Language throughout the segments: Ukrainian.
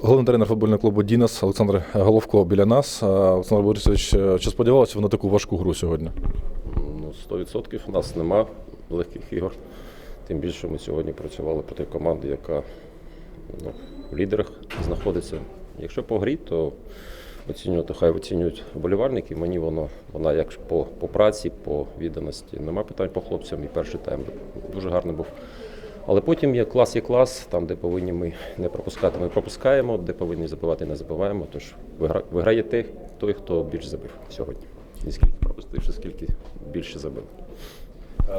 Головний тренер футбольного клубу Дінас Олександр Головко біля нас. Олександр Борисович, е, чи сподівалися ви на таку важку гру сьогодні? Ну, 100% у нас нема легких ігор. Тим більше ми сьогодні працювали проти команди, яка ну, в лідерах знаходиться. Якщо по грі, то оцінювати, хай оцінюють вболівальники. Мені воно, вона як по, по праці, по відданості. Нема питань по хлопцям. І перший тайм дуже гарний був. Але потім є клас є клас, там, де повинні ми не пропускати, ми пропускаємо, де повинні забивати, не забиваємо. Тож виграє той, той, хто більше забив сьогодні. І скільки пропустивши, скільки більше забив.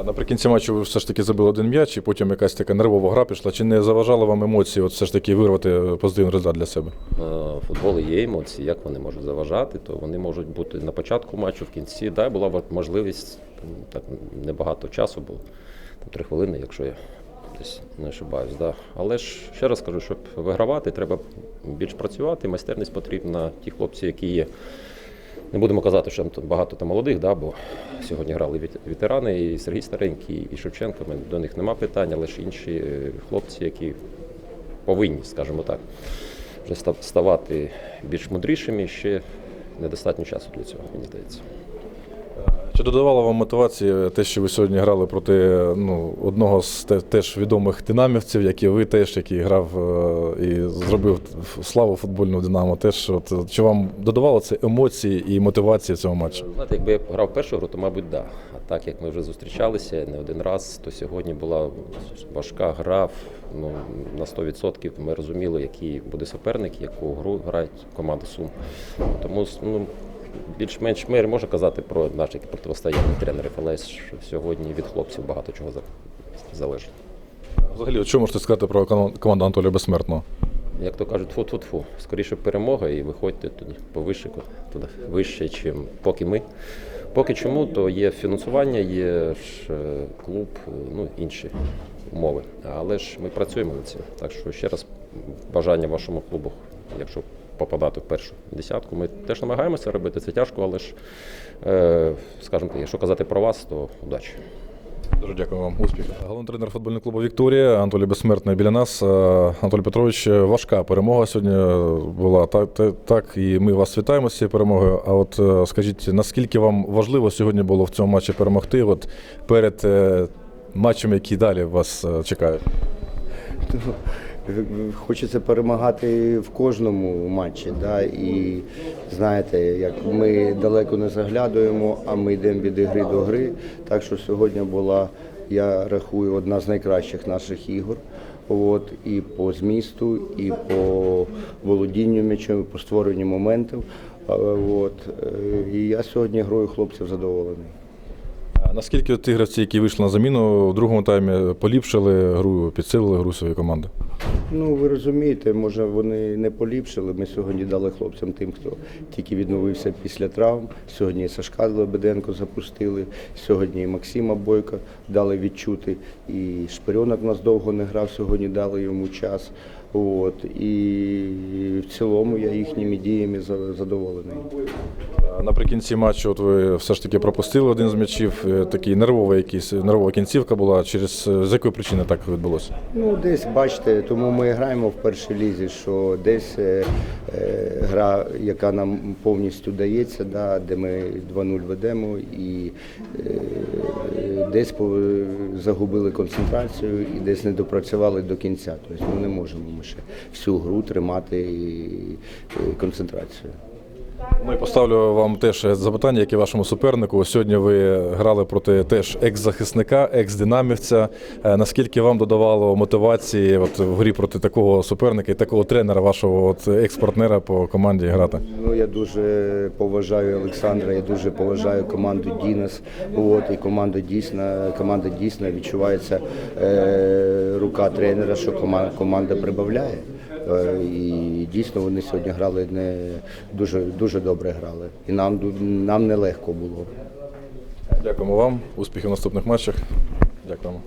Наприкінці матчу ви все ж таки забили один м'яч, і потім якась така нервова гра пішла. Чи не заважали вам емоції от все ж таки вирвати позитивний результат для себе? Е, Футбол є емоції, як вони можуть заважати, то вони можуть бути на початку матчу, в кінці. Да, була можливість, там, так небагато часу було, там три хвилини, якщо я десь не ошибаюсь. Да. Але ж ще раз кажу, щоб вигравати, треба більш працювати, майстерність потрібна. Ті хлопці, які є. Не будемо казати, що там багато там молодих, да, бо сьогодні грали вет- ветерани, і Сергій Старенький, і Шевченко. До них нема питань, але ж інші е, хлопці, які повинні, скажімо так, вже ставати більш мудрішими, ще недостатньо часу для цього, мені здається. Чи додавало вам мотивації те, що ви сьогодні грали проти ну, одного з те- теж відомих динамівців, як і ви теж, який грав е, і зробив славу футбольного Динамо? Теж от, чи вам додавало це емоції і мотивації цього матчу? Знаєте, якби я грав першу гру, то мабуть да. А так як ми вже зустрічалися не один раз, то сьогодні була важка гра. Ну на 100% ми розуміли, який буде суперник, яку гру грають команда Сум. Тому ну, більш-менш ми можна казати про наші протистояння тренерів, але сьогодні від хлопців багато чого залежить. Взагалі, що можете сказати про команду Анатолія Безсмертного? Як то кажуть, фу-фу-фу. Скоріше перемога і виходьте тоді повище, туди вище, чим поки ми. Поки чому, то є фінансування, є ж е, клуб, е, ну інші умови. Але ж ми працюємо над цим. Так що ще раз бажання вашому клубу, якщо попадати в першу десятку, ми теж намагаємося робити це тяжко, але ж, е, скажімо так, якщо казати про вас, то удачі. Дуже дякую вам. Успіхів. Головний тренер футбольного клубу Вікторія Анатолій Безсмертний біля нас. Е, Анатолій Петрович, е, важка перемога сьогодні була. Так, так, так, і ми вас вітаємо з цією перемогою. А от скажіть, наскільки вам важливо сьогодні було в цьому матчі перемогти? От перед матчем, які далі вас чекають? Хочеться перемагати в кожному матчі. Да? І знаєте, як ми далеко не заглядуємо, а ми йдемо від ігри до гри. Так що сьогодні була, я рахую, одна з найкращих наших ігор. От, і по змісту, і по володінню м'ячем, і по створенню моментів. От, е, і я сьогодні грою хлопців задоволений. Наскільки ті гравці, які вийшли на заміну в другому таймі, поліпшили гру, підсилили гру своєї команди? Ну, ви розумієте, може вони не поліпшили. Ми сьогодні дали хлопцям тим, хто тільки відновився після травм. Сьогодні Сашка Лебеденко запустили, сьогодні Максима Бойка дали відчути. І Шпирьонок нас довго не грав, сьогодні дали йому час. От. І в цілому я їхніми діями задоволений. Наприкінці матчу, от ви все ж таки пропустили один з м'ячів. е, Такий нервовий якийсь нервова кінцівка була. Через з якої причини так відбулося? Ну, десь бачите, тому ми граємо в першій лізі, що десь е, е, гра, яка нам повністю дається, да, де ми 2-0 ведемо, і е, десь загубили концентрацію і десь не допрацювали до кінця. Тобто ми не можемо ми ще всю гру тримати концентрацію. Ну і поставлю вам теж запитання, як і вашому супернику. Сьогодні ви грали проти теж екс-захисника, екс-динамівця. Е, Наскільки вам додавало мотивації от, в грі проти такого суперника і такого тренера, вашого екс-партнера по команді грати? Ну, я дуже поважаю Олександра, я дуже поважаю команду Дінас. От, і команда дійсно, команда дійсно відчувається е, рука тренера, що команда, команда прибавляє. Е, і дійсно вони сьогодні грали не дуже, дуже добре грали. І нам, нам нелегко було. Дякуємо вам. Успіхів в наступних матчах. Дякуємо.